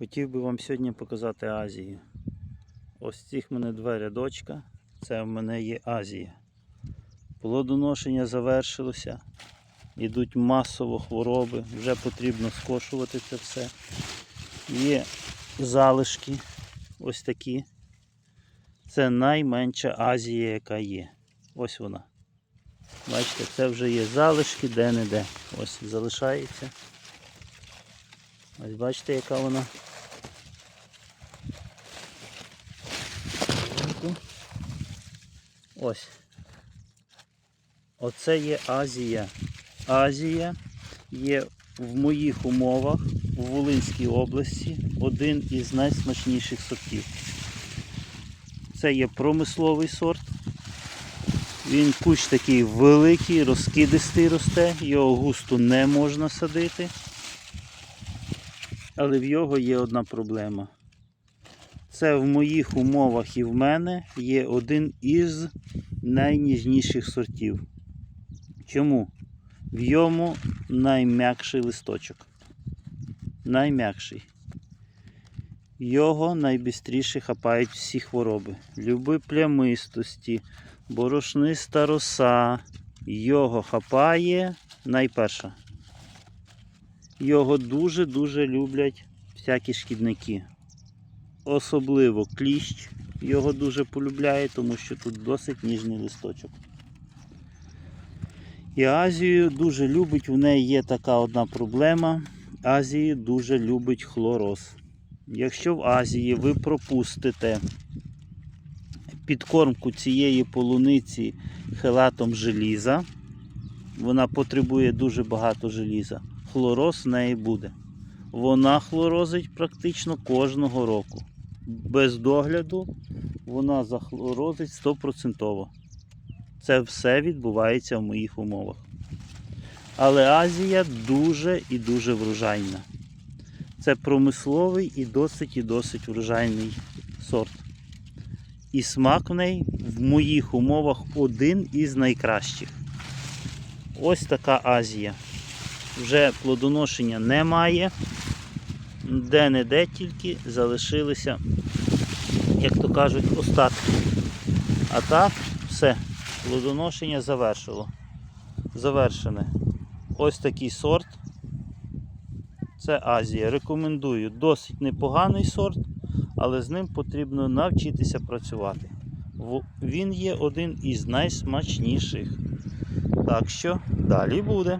Хотів би вам сьогодні показати Азію. Ось цих мене два рядочка. Це в мене є Азія. Плодоношення завершилося. Йдуть масово хвороби, вже потрібно скошувати це все. Є залишки ось такі. Це найменша Азія, яка є. Ось вона. Бачите, це вже є залишки де-не-де. Ось залишається. Ось бачите, яка вона. Ось. Оце є Азія. Азія є в моїх умовах у Волинській області один із найсмачніших сортів. Це є промисловий сорт. Він кущ такий великий, розкидистий росте, його густо не можна садити. Але в його є одна проблема. Це в моїх умовах і в мене є один із найніжніших сортів. Чому? В йому найм'якший листочок. Найм'якший. Його найбістріше хапають всі хвороби. Люби плямистості, борошниста роса. Його хапає найперша. Його дуже-дуже люблять всякі шкідники. Особливо кліщ його дуже полюбляє, тому що тут досить ніжний листочок. І Азію дуже любить, в неї є така одна проблема. Азію дуже любить хлороз. Якщо в Азії ви пропустите підкормку цієї полуниці хелатом желіза, вона потребує дуже багато желіза, хлороз в неї буде. Вона хлорозить практично кожного року. Без догляду вона захлорозить 100%. Це все відбувається в моїх умовах. Але Азія дуже і дуже врожайна. Це промисловий і досить і досить врожайний сорт. І смак в неї в моїх умовах один із найкращих. Ось така Азія. Вже плодоношення немає. Де-не-де тільки залишилися, як то кажуть, остатки. А так, все, плодоношення завершило. Завершене. Ось такий сорт. Це Азія. Рекомендую. Досить непоганий сорт, але з ним потрібно навчитися працювати. Він є один із найсмачніших. Так що далі буде.